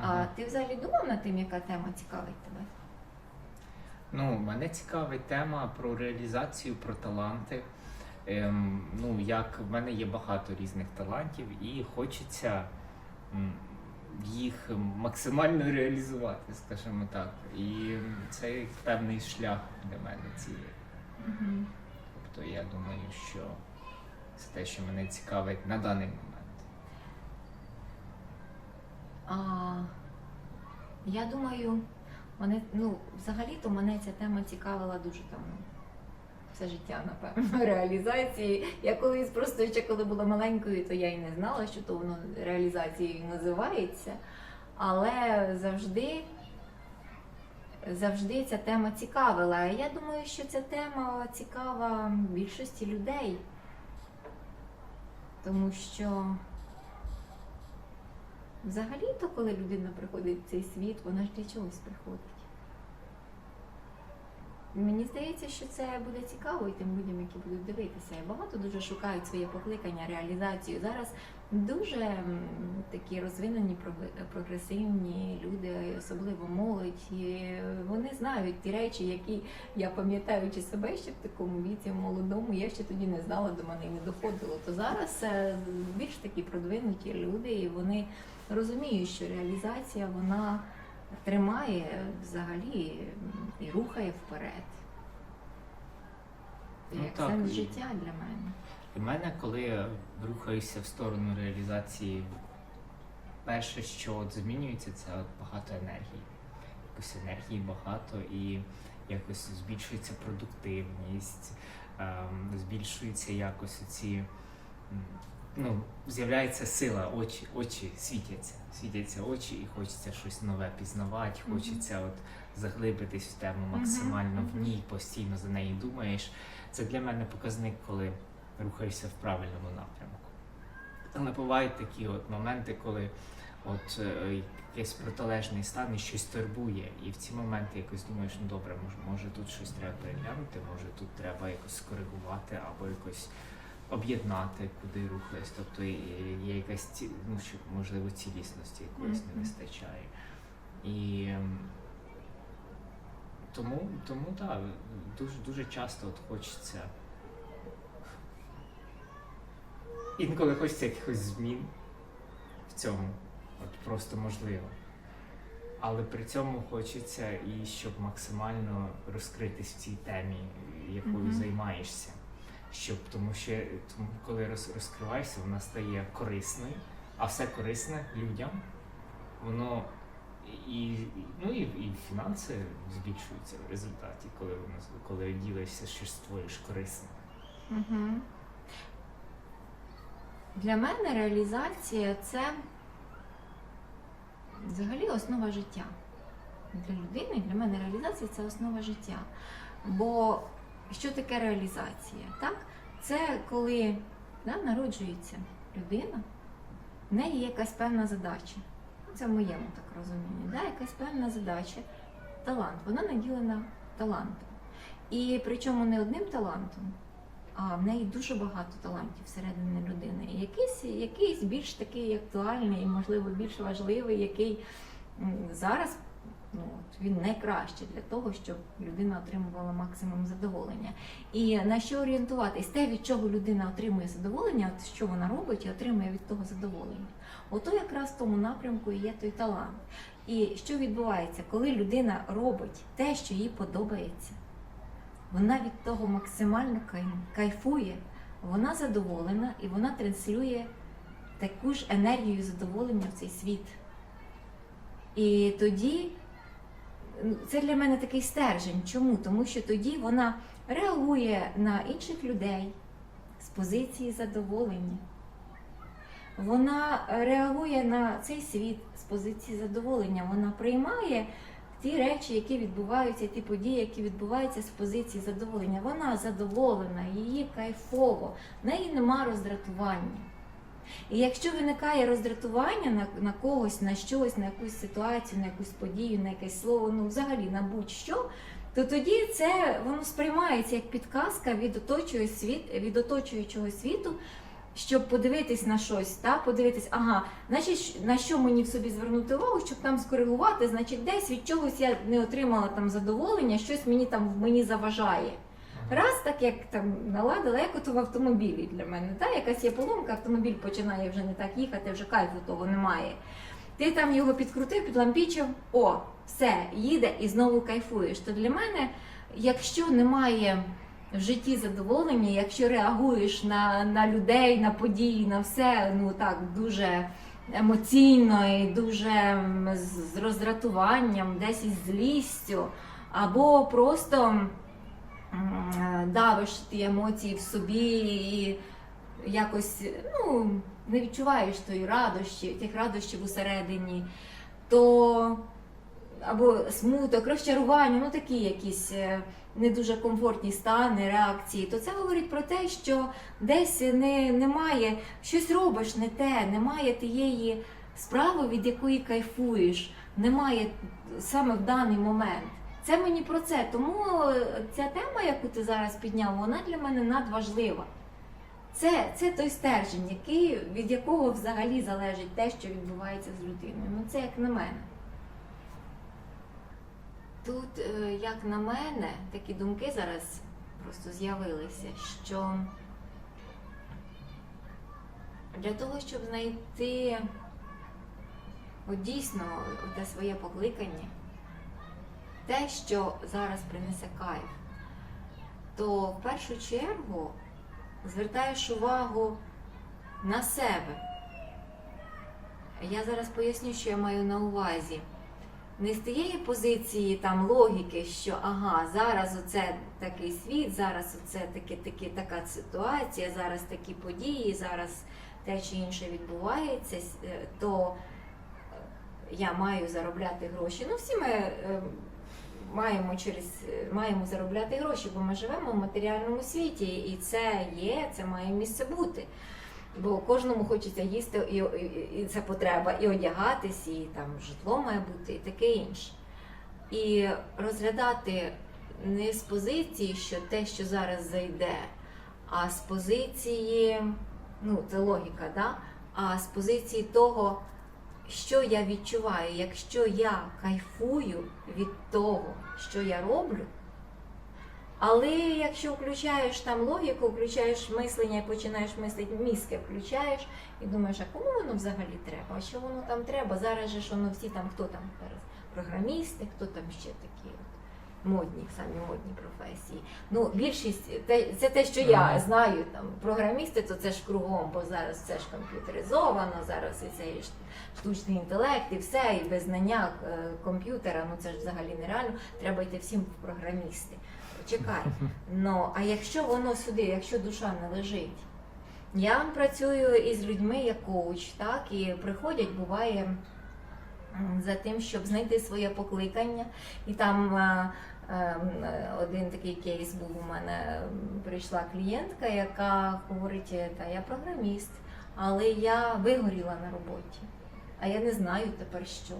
А ти взагалі думав над тим, яка тема цікавить тебе? Ну, мене цікавить тема про реалізацію, про таланти. Ем, ну, як в мене є багато різних талантів, і хочеться їх максимально реалізувати, скажімо так. І це певний шлях для мене цієї. Угу. Тобто я думаю, що це те, що мене цікавить на даний момент. А, я думаю, мене, ну, взагалі-то мене ця тема цікавила дуже давно. Все життя, напевно, реалізації. Я колись просто ще коли була маленькою, то я й не знала, що то воно реалізацією називається. Але завжди, завжди ця тема цікавила. Я думаю, що ця тема цікава більшості людей. Тому що Взагалі-то, коли людина приходить в цей світ, вона ж для чогось приходить. Мені здається, що це буде цікаво і тим людям, які будуть дивитися. Багато дуже шукають своє покликання, реалізацію. Зараз дуже такі розвинені, прогресивні люди, особливо молодь. І вони знають ті речі, які я пам'ятаючи себе ще в такому віці, молодому, я ще тоді не знала, до мене і не доходило. То зараз е, більш такі продвинуті люди, і вони розуміють, що реалізація вона тримає взагалі і рухає вперед. Ну, Як так, сенс і- життя для мене. В мене, коли я рухаюся в сторону реалізації, перше, що от змінюється, це от багато енергії. Якось енергії багато і якось збільшується продуктивність, ем, збільшується якось ці. Ну, з'являється сила, очі, очі світяться, світяться очі, і хочеться щось нове пізнавати, хочеться от заглибитись в тему максимально в ній, постійно за нею думаєш. Це для мене показник, коли рухаєшся в правильному напрямку. Але бувають такі от моменти, коли от е, якийсь протилежний стан і щось турбує, і в ці моменти якось думаєш, ну добре, може, може тут щось треба переглянути, може тут треба якось скоригувати або якось об'єднати, куди рухаюсь. Тобто є, якась ці, ну, що, можливо, цілісності якоїсь не вистачає. І ем, тому, тому так, дуже, дуже часто от хочеться. Інколи хочеться якихось змін в цьому. От просто можливо. Але при цьому хочеться і щоб максимально розкритись в цій темі, якою Мгм. займаєшся. Щоб, тому що тому, коли роз, розкриваєшся, вона стає корисною, а все корисне людям, воно і, ну, і, і фінанси збільшуються в результаті, коли воно коли ділишся, щось створюєш корисне. Угу. Для мене реалізація це взагалі основа життя. Для людини, для мене реалізація це основа життя. Бо що таке реалізація? Так? Це коли да, народжується людина, в неї є якась певна задача. Це в моєму так розумінні. Да? Якась певна задача, талант. Вона наділена талантом. І причому не одним талантом, а в неї дуже багато талантів всередині людини. І якийсь, якийсь більш такий актуальний, і, можливо, більш важливий, який зараз ну, він найкраще для того, щоб людина отримувала максимум задоволення. І на що орієнтуватись? Те, від чого людина отримує задоволення, от що вона робить і отримує від того задоволення. Ото якраз в тому напрямку і є той талант. І що відбувається, коли людина робить те, що їй подобається, вона від того максимально кайфує, вона задоволена і вона транслює таку ж енергію задоволення в цей світ. І тоді це для мене такий стержень. Чому? Тому що тоді вона реагує на інших людей з позиції задоволення. Вона реагує на цей світ з позиції задоволення. Вона приймає ті речі, які відбуваються, ті події, які відбуваються з позиції задоволення. Вона задоволена, її кайфово, в неї нема роздратування. І якщо виникає роздратування на, на когось, на щось, на якусь ситуацію, на якусь подію, на якесь слово, ну взагалі на будь-що, то тоді це воно сприймається як підказка від оточуючого, світ, від оточуючого світу, щоб подивитись на щось, та, подивитись, ага, значить, на що мені в собі звернути увагу, щоб там скоригувати, значить, десь від чогось я не отримала там задоволення, щось мені там мені заважає. Раз так як там наладила, як от в автомобілі для мене, та якась є поломка, автомобіль починає вже не так їхати, вже кайфу того немає. Ти там його підкрутив, підлампічив, о, все, їде і знову кайфуєш. То для мене, якщо немає в житті задоволення, якщо реагуєш на, на людей, на події, на все, ну так дуже емоційно і дуже з з роздратуванням, десь із злістю, або просто давиш ті емоції в собі і якось ну, не відчуваєш тої радощі, тих радощів усередині, то або смуток, розчарування, ну такі якісь е, не дуже комфортні стани, реакції, то це говорить про те, що десь не, немає, щось робиш не те, немає тієї справи, від якої кайфуєш, немає саме в даний момент. Це мені про це. Тому е, ця тема, яку ти зараз підняв, вона для мене надважлива. Це, це той стержень, який, від якого взагалі залежить те, що відбувається з людиною. Ну це як на мене. Тут, е, як на мене, такі думки зараз просто з'явилися, що для того, щоб знайти дійсно те своє покликання, те, що зараз принесе кайф, то в першу чергу звертаєш увагу на себе. Я зараз поясню, що я маю на увазі. Не з тієї позиції там логіки, що ага, зараз оце такий світ, зараз оце таке, таке, така ситуація, зараз такі події, зараз те чи інше відбувається, е, то я маю заробляти гроші. Ну, всі ми е, маємо через е, маємо заробляти гроші, бо ми живемо в матеріальному світі, і це є, це має місце бути. Бо кожному хочеться їсти, і, і, і це потреба, і одягатись, і там житло має бути, і таке інше. І розглядати не з позиції, що те, що зараз зайде, а з позиції, ну це логіка, да? а з позиції того, що я відчуваю, якщо я кайфую від того, що я роблю. Але якщо включаєш там логіку, включаєш мислення і починаєш мислити, мізки включаєш і думаєш, а кому воно взагалі треба? А що воно там треба? Зараз же ж воно всі там, хто там? Програмісти, хто там ще такі модні, самі модні професії. Ну, більшість те- це те, що я знаю. Там програмісти, то це ж кругом, бо зараз все ж комп'ютеризовано, зараз і цей штучний інтелект, і все, і без знання е, комп'ютера, ну це ж взагалі нереально. Треба йти всім в програмісти. Чекай. Ну, а якщо воно сюди, якщо душа не лежить, я працюю із людьми як коуч, так, і приходять, буває за тим, щоб знайти своє покликання. І там е, е, один такий кейс був у мене. Прийшла клієнтка, яка говорить, та я програміст, але я вигоріла на роботі, а я не знаю тепер що.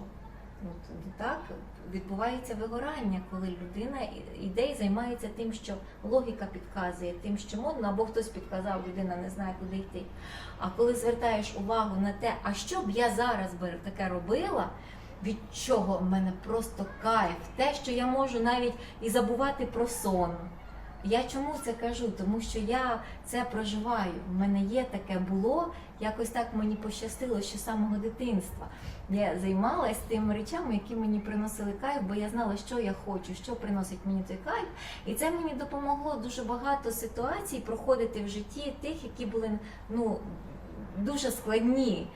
То так відбувається вигорання, коли людина іде і займається тим, що логіка підказує, тим, що модно, або хтось підказав, людина не знає, куди йти. А коли звертаєш увагу на те, а що б я зараз би таке робила, від чого в мене просто кайф, те, що я можу навіть і забувати про сон. Я чому це кажу? Тому що я це проживаю. У мене є таке було, якось так мені пощастило що з самого дитинства. Я займалася тими речами, які мені приносили кайф, бо я знала, що я хочу, що приносить мені той кайф. І це мені допомогло дуже багато ситуацій проходити в житті тих, які були ну, дуже складні.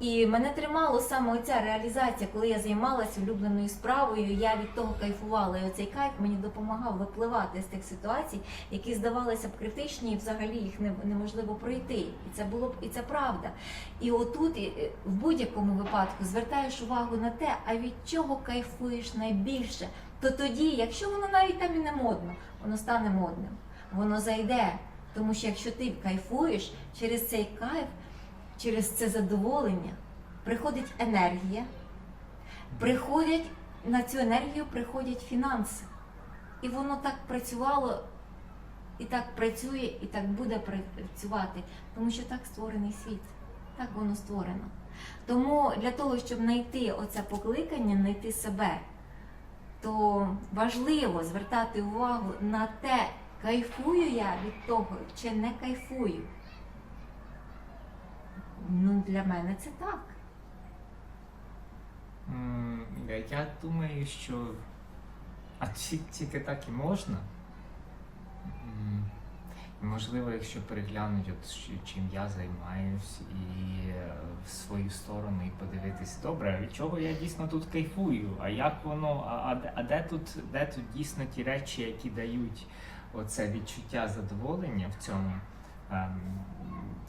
І мене тримало саме оця реалізація, коли я займалася улюбленою справою, я від того кайфувала. І оцей кайф мені допомагав випливати з тих ситуацій, які здавалися б критичні, і взагалі їх неможливо пройти. І це було б і це правда. І отут е, в будь-якому випадку звертаєш увагу на те, а від чого кайфуєш найбільше, то тоді, якщо воно навіть там і не модно, воно стане модним, воно зайде. Тому що якщо ти кайфуєш через цей кайф, через це задоволення, приходить енергія, приходять на цю енергію приходять фінанси. І воно так працювало і так працює, і так буде працювати, тому що так створений світ, так воно створено. Тому для того, щоб знайти оце покликання, знайти себе, то важливо звертати увагу на те, кайфую я від того чи не кайфую. Ну, для мене це так. М, Я думаю, що а ті- тільки так і можна. Можливо, якщо переглянуть, от чим я займаюсь, і е, в свою сторону, і подивитись, добре, від чого я дійсно тут кайфую, а як воно, а, а, а де тут, де тут дійсно ті речі, які дають оце відчуття задоволення в цьому,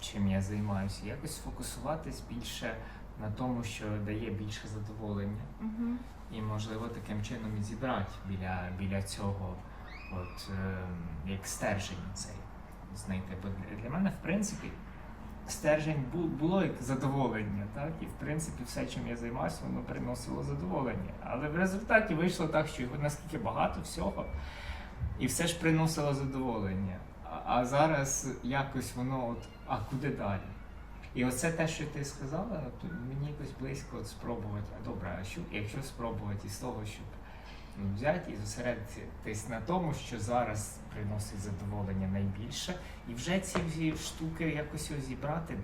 чим я займаюся, якось фокусуватись більше на тому, що дає більше задоволення. Угу. І можливо таким чином і зібрати біля, біля цього, от е, як стержень цей знайти. Бо для- для мене, в принципі, стержень бу- було як задоволення, так? І в принципі все, чим я займався, воно приносило задоволення. Але в результаті вийшло так, що його наскільки багато всього, і все ж приносило задоволення. А, зараз якось воно от, а куди далі? І оце те, що ти сказала, то мені якось близько от спробувати. А добре, а що, якщо спробувати із того, щоб ну, взяти і зосередитись на тому, що зараз приносить задоволення найбільше, і вже ці всі штуки якось зібрати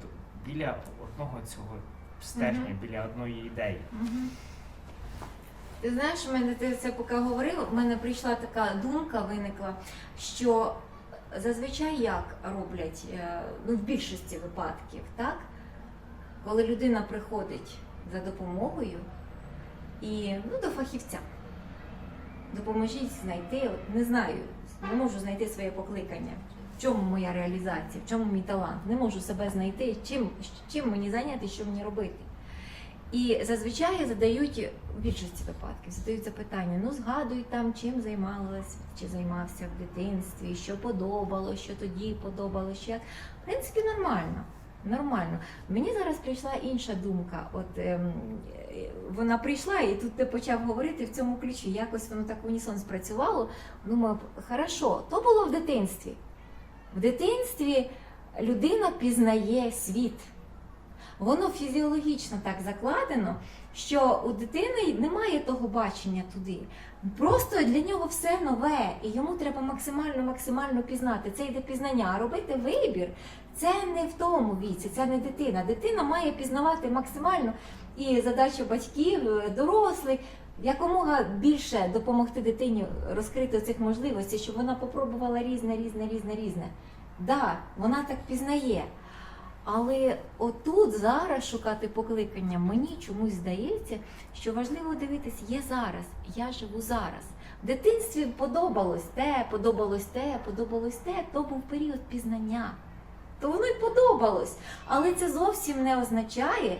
біля одного цього стержня, Мгм. біля одної ідеї. Мгм. Ти знаєш, у мене ти це поки говорив, у мене прийшла така думка, виникла, що зазвичай як роблять, е, ну в більшості випадків, так? Коли людина приходить за допомогою і ну, до фахівця, допоможіть знайти, от, не знаю, не можу знайти своє покликання. В чому моя реалізація, в чому мій талант? Не можу себе знайти, чим, чим мені зайняти, що мені робити. І зазвичай задають в більшості випадків задають запитання: ну згадуй там, чим займалась чи займався в дитинстві, що подобалось, що тоді подобалось. Що... як. В принципі, нормально. Нормально. Мені зараз прийшла інша думка. От ем, е, вона прийшла, і тут ти почав говорити в цьому ключі. Якось воно так унісон спрацювало. Думаю, хорошо, то було в дитинстві. В дитинстві людина пізнає світ. Воно фізіологічно так закладено, що у дитини немає того бачення туди. Просто для нього все нове, і йому треба максимально максимально пізнати. Це йде пізнання. А робити вибір це не в тому віці, це не дитина. Дитина має пізнавати максимально. І задача батьків, дорослих, якомога більше допомогти дитині розкрити цих можливостей, щоб вона попробувала різне, різне, різне, різне. Да, вона так пізнає. Але отут зараз шукати покликання, мені чомусь здається, що важливо дивитись, є зараз, я живу зараз. В дитинстві подобалось те, подобалось те, подобалось те, то був період пізнання. То воно й подобалось. Але це зовсім не означає,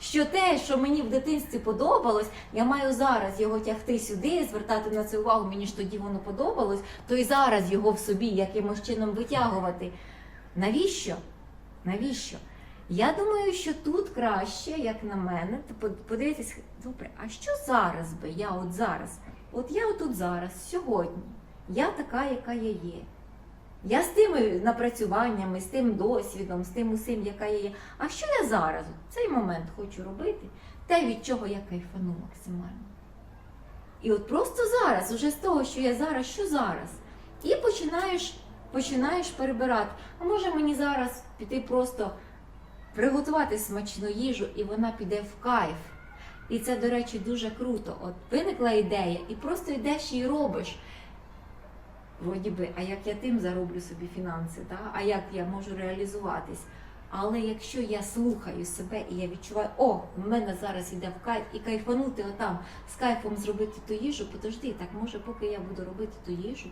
що те, що мені в дитинстві подобалось, я маю зараз його тягти сюди, звертати на це увагу, мені ж тоді воно подобалось, то і зараз його в собі якимось чином витягувати. Навіщо? Навіщо? Я думаю, що тут краще, як на мене, подивитись, добре, а що зараз би я от зараз? От я отут зараз, сьогодні, я така, яка я є. Я з тими напрацюваннями, з тим досвідом, з тим усім, яка я є. А що я зараз, в цей момент хочу робити, те, від чого я кайфану максимально. І от просто зараз, уже з того, що я зараз, що зараз. І починаєш, починаєш перебирати. А може мені зараз піти просто приготувати смачну їжу, і вона піде в кайф. І це, до речі, дуже круто. От виникла ідея, і просто йдеш і робиш. Вроді би, а як я тим зароблю собі фінанси, та? а як я можу реалізуватись? Але якщо я слухаю себе і я відчуваю, о, в мене зараз йде в кайф, і кайфанути отам, з кайфом зробити ту їжу, подожди, так може, поки я буду робити ту їжу,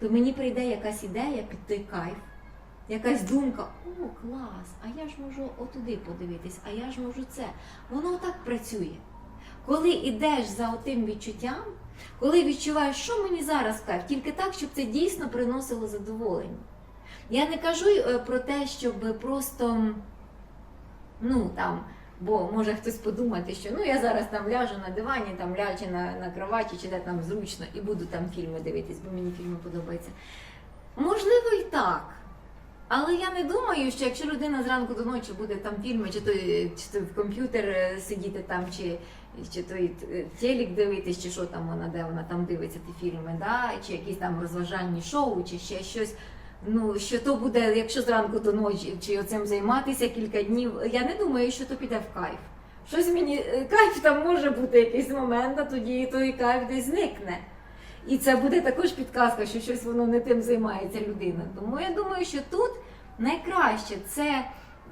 то мені прийде якась ідея під той кайф, якась думка, о, клас, а я ж можу отуди подивитись, а я ж можу це. Воно так працює. Коли йдеш за отим відчуттям, коли відчуваєш, що мені зараз кайф, тільки так, щоб це дійсно приносило задоволення. Я не кажу е, про те, щоб просто, ну там, бо може хтось подумати, що ну я зараз там ляжу на дивані, там ляжу на, на кроваті, чи де там зручно, і буду там фільми дивитись, бо мені фільми подобаються. Можливо, і так. Але я не думаю, що якщо людина зранку до ночі буде там фільми, чи то, чи то в комп'ютер е, сидіти там, чи, чи то е, телек дивитись, чи що там вона, де вона там дивиться ті фільми, да? чи якісь там розважальні шоу, чи ще щось. Ну, що то буде, якщо зранку до ночі, чи оцим займатися кілька днів, я не думаю, що то піде в кайф. Щось мені е, кайф там може бути якийсь момент, а тоді той кайф десь зникне. І це буде також підказка, що щось воно не тим займається людина. Тому я думаю, що тут найкраще це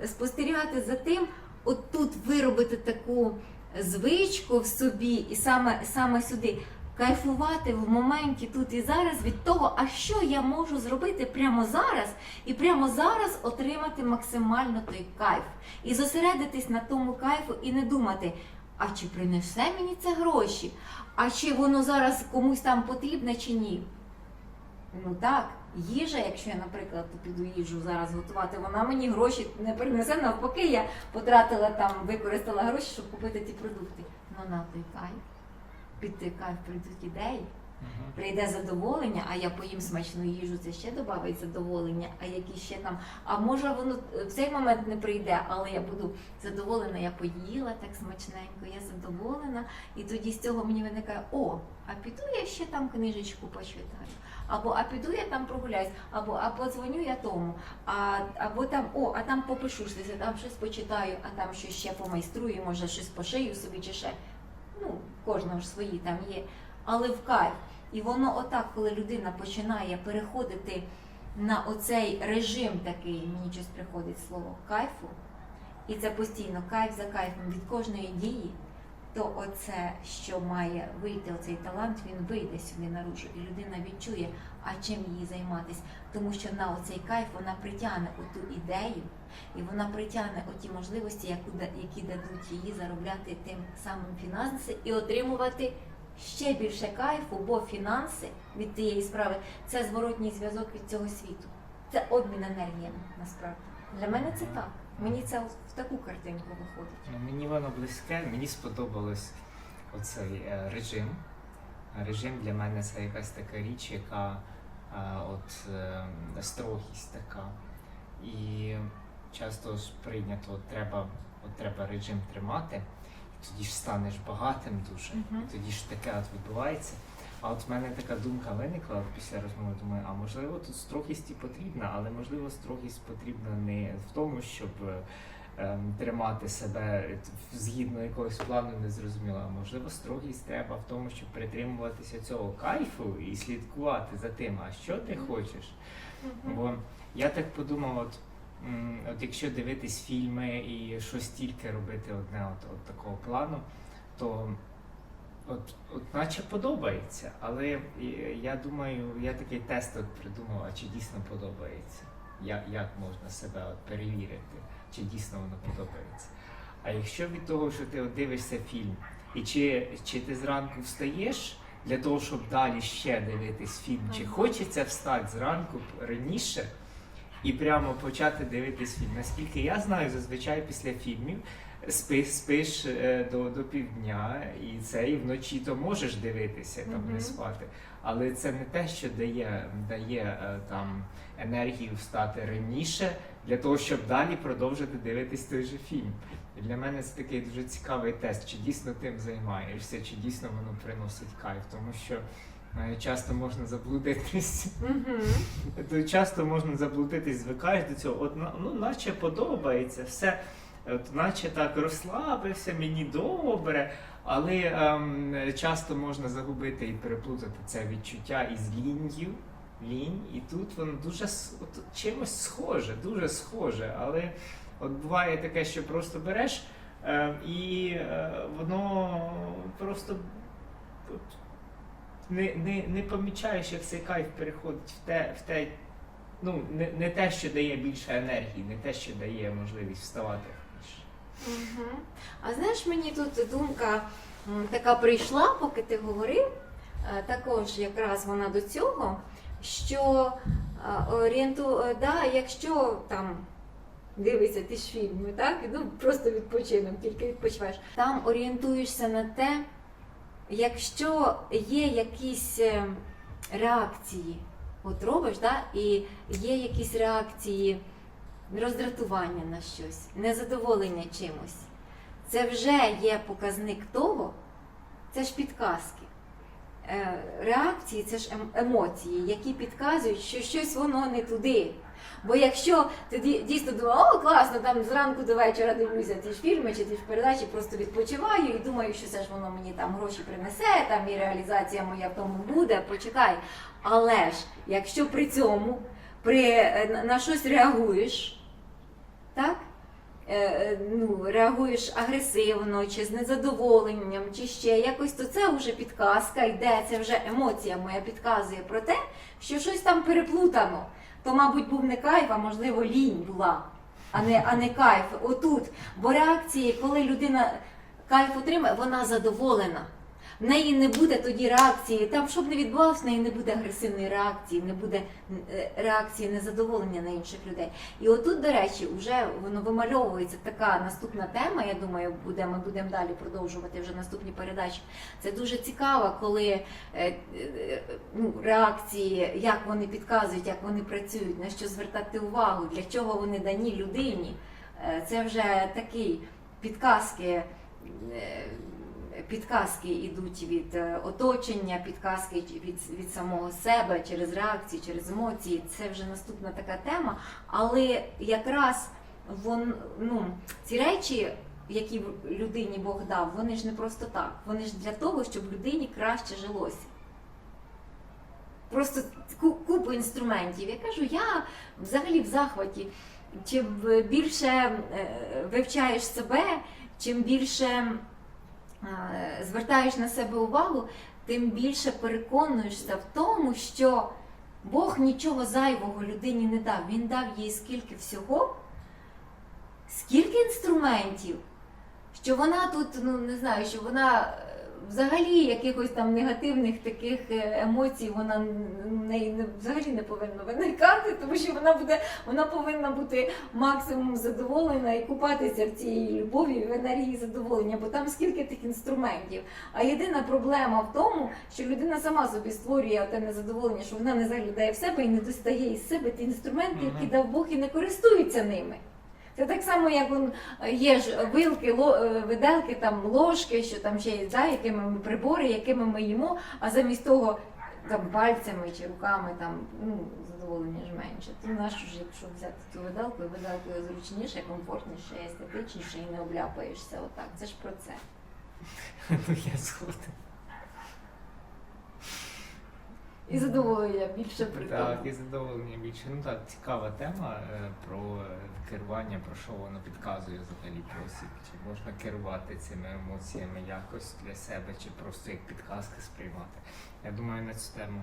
спостерігати за тим, от тут виробити таку звичку в собі, і саме, саме сюди кайфувати в моменті тут і зараз від того, а що я можу зробити прямо зараз, і прямо зараз отримати максимально той кайф. І зосередитись на тому кайфу і не думати, а чи принесе мені це гроші? А чи воно зараз комусь там потрібне чи ні? Ну так, їжа, якщо я, наприклад, піду їжу зараз готувати, вона мені гроші не принесе. Навпаки, я потратила там, використала гроші, щоб купити ті продукти. Ну на той кайф. Під кайф прийдуть ідеї, прийде задоволення, а я поїм смачну їжу, це ще додавить задоволення, а які ще там. А може воно в цей момент не прийде, але я буду задоволена, я поїла так смачненько, я задоволена, і тоді з цього мені виникає, о, а піду я ще там книжечку почитаю. Або а піду я там прогуляюсь, або а подзвоню я тому, а, або там, о, а там попишу щось, а там щось почитаю, а там щось ще помайструю, може щось пошию собі чи ще. Ну, кожного ж свої там є. Але в кайф. І воно отак, коли людина починає переходити на оцей режим такий, мені щось приходить слово кайфу, і це постійно кайф за кайфом від кожної дії, то оце, що має вийти, оцей талант, він вийде сюди наружу, і людина відчує, а чим їй займатися. Тому що на оцей кайф вона притягне оту ідею, і вона притягне оті можливості, які дадуть їй заробляти тим самим фінанси і отримувати ще більше кайфу, бо фінанси від тієї справи це зворотній зв'язок від цього світу. Це обмін енергіями насправді. Для мене це так. Мені це в таку картинку виходить. Ну, мені воно близьке, мені сподобалось оцей е, режим. Режим для мене це якась така річ, яка е, от е, строгість така. І часто ж прийнято, от треба, от треба режим тримати, і тоді ж станеш багатим дуже, Мгм. і тоді ж таке от відбувається. А от в мене така думка виникла після розмови. Думаю, а можливо тут строгість і потрібна, але можливо строгість потрібна не в тому, щоб е, ем, тримати себе згідно якогось плану незрозуміло. А можливо, строгість треба в тому, щоб притримуватися цього кайфу і слідкувати за тим, а що ти хочеш. Бо я так подумав, от, от якщо дивитись фільми і щось тільки робити одне от, от такого плану, то от, от наче подобається. Але я думаю, я такий тест от придумав, а чи дійсно подобається? Як, як можна себе от перевірити, чи дійсно воно подобається? А якщо від того, що ти от дивишся фільм, і чи, чи ти зранку встаєш для того, щоб далі ще дивитись фільм, чи хочеться встати зранку раніше і прямо почати дивитись фільм? Наскільки я знаю, зазвичай після фільмів спиш, спиш е, до, до півдня, і це і вночі то можеш дивитися, там не спати. Але це не те, що дає, дає е, там енергію встати раніше для того, щоб далі продовжити дивитись той же фільм. І для мене це такий дуже цікавий тест, чи дійсно тим займаєшся, чи дійсно воно приносить кайф, тому що часто можна заблудитись. То часто можна заблудитись, звикаєш до цього, от ну, наче подобається, все, от, наче так розслабився, мені добре, але ем, часто можна загубити і переплутати це відчуття із лінью. Лінь, і тут воно дуже от, чимось схоже, дуже схоже. Але от буває таке, що просто береш е, і е, воно просто от, не, не, не помічаєш, як цей кайф переходить в те, в те ну, не, не те, що дає більше енергії, не те, що дає можливість вставати. Мгм. А знаєш, мені тут думка така прийшла, поки ти говорив, е, також якраз вона до цього, що е, орієнту, е, да, якщо там дивишся ті ж фільми, так, ну просто відпочинок, тільки відпочиваєш, там орієнтуєшся на те, якщо є якісь е, реакції от робиш, да, і є якісь реакції роздратування на щось, незадоволення чимось. Це вже є показник того, це ж підказки. Е, Реакції це ж ем- емоції, які підказують, що щось воно не туди. Бо якщо ти дійсно думаєш, о, класно, там зранку до вечора дивлюся ті ж фільми чи ті ж передачі, просто відпочиваю і думаю, що це ж воно мені там гроші принесе, там і реалізація моя в тому буде, почекай. Але ж, якщо при цьому при, е, на- на щось реагуєш, так? Е, е, ну, реагуєш агресивно, чи з незадоволенням, чи ще якось, то це вже підказка йде, це вже емоція моя підказує про те, що щось там переплутано. То, мабуть, був не кайф, а можливо лінь була, а не, а не кайф. Отут. Бо реакції, коли людина кайф отримає, вона задоволена. В неї не буде тоді реакції. Там, щоб не відбувалося, в неї не буде агресивної реакції, не буде е, реакції незадоволення на інших людей. І отут, до речі, вже воно вимальовується така наступна тема. Я думаю, буде, ми будемо далі продовжувати вже наступні передачі. Це дуже цікаво, коли е, е, ну, реакції, як вони підказують, як вони працюють, на що звертати увагу, для чого вони дані людині. Це вже такі підказки. Підказки йдуть від е, оточення, підказки від, від самого себе через реакції, через емоції. Це вже наступна така тема. Але якраз вон, ну, ці речі, які людині Бог дав, вони ж не просто так. Вони ж для того, щоб людині краще жилося. Просто купу інструментів. Я кажу, я взагалі в захваті. Чим більше е, вивчаєш себе, чим більше звертаєш на себе увагу, тим більше переконуєшся в тому, що Бог нічого зайвого людині не дав. Він дав їй скільки всього, скільки інструментів, що вона тут, ну не знаю, що вона взагалі якихось там негативних таких е, емоцій вона н- в неї не, взагалі не повинна виникати, тому що вона буде, вона повинна бути максимум задоволена і купатися в цій любові в енергії задоволення, бо там скільки тих інструментів. А єдина проблема в тому, що людина сама собі створює те незадоволення, що вона не заглядає в себе і не достає із себе ті інструменти, які дав Бог і не користується ними. Це так само, як он, є ж вилки, е, виделки, там ложки, що там ще є, да, якими ми прибори, якими ми їмо, а замість того там пальцями чи руками там ну, задоволення ж менше. То нащо ж, якщо взяти ту виделку, виделкою зручніше, комфортніше, естетичніше і не обляпаєшся отак. Це ж про це. Ну я згоден. І задоволення більше при Так, і задоволення більше. Ну так, цікава тема е, про керування, про що воно підказує взагалі про осіб. Чи можна керувати цими емоціями якось для себе, чи просто як підказки сприймати. Я думаю, на цю тему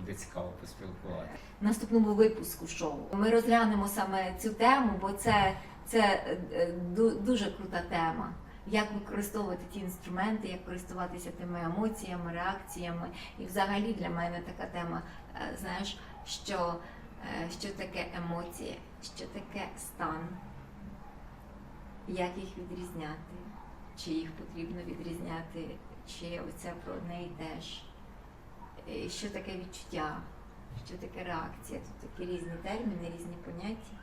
буде цікаво поспілкувати. В наступному випуску шоу ми розглянемо саме цю тему, бо це, це е, ду- дуже крута тема. Як використовувати ті інструменти, як користуватися тими емоціями, реакціями. І взагалі для мене така тема, е, знаєш, що, е, що таке емоції, що таке стан, як їх відрізняти, чи їх потрібно відрізняти, чи оце про неї теж. Е, Що таке відчуття, що таке реакція. Тут такі різні терміни, різні поняття.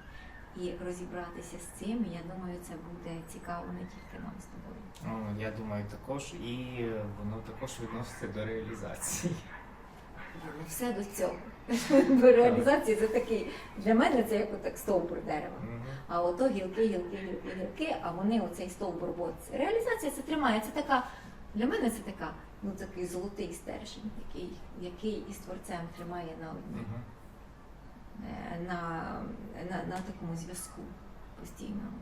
І розібратися з цим, я думаю, це буде цікаво не тільки нам з тобою. Ну, я думаю, також і воно також відноситься до реалізації. Ну, Все до цього. Бо реалізація це такий, для мене це як отак стовбур дерева. А ото гілки, гілки, гілки, гілки, а вони оцей стовбур. От. Реалізація це тримає. Це така, для мене це така, ну такий золотий стержень, який, який із творцем тримає на одній. Е, на, на, на такому зв'язку постійному.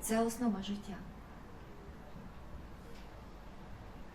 Це основа життя.